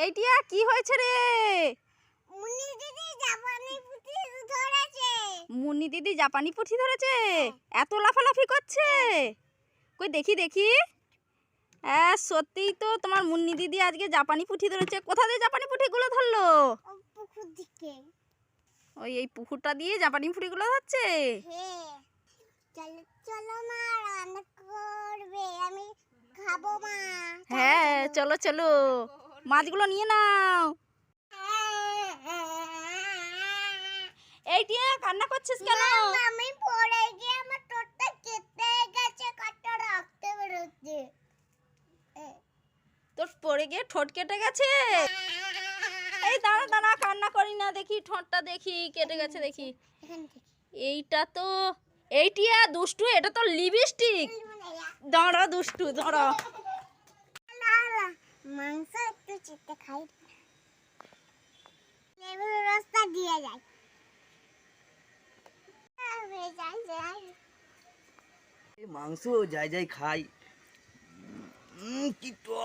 কি হয়েছে রে? মুনি দিদি জাপানি পুঁটি ধরেছে। মুন্নি দিদি জাপানি পুঁটি ধরেছে? এত লাফালাফি করছে? কই দেখি দেখি। হ্যাঁ সত্যিই তো তোমার মুন্নি দিদি আজকে জাপানি পুঁটি ধরেছে। কোথা দিয়ে জাপানি পুঁটিগুলো ধরলো? পুকুর দিকে। ওই এই পুকুরটা দিয়ে জাপানি পুঁটিগুলো ধরছে? হ্যাঁ। চলো চলো মা রান্না করবে। আমি খাব মা। হ্যাঁ চলো চলো। মাছগুলো নিয়ে নাও। এই টিয়া কান্না করছিস কেন? আমি পড়ে গিয়ে আমার টোটটা কেটে গেছে কাটটা রাখতে বেরোচ্ছে। তোর পড়ে গিয়ে ঠোঁট কেটে গেছে? এই দাঁড়া দাঁড়া কান্না করি না দেখি ঠোঁটটা দেখি কেটে গেছে দেখি। এইটা তো এইটিয়া দুষ্টু এটা তো লিপস্টিক। দাঁড়া দুষ্টু দাঁড়া। চিতে খাই। লেবুর রসটা দিয়ে যায় মাংস যাই যাই খাই। কি টক।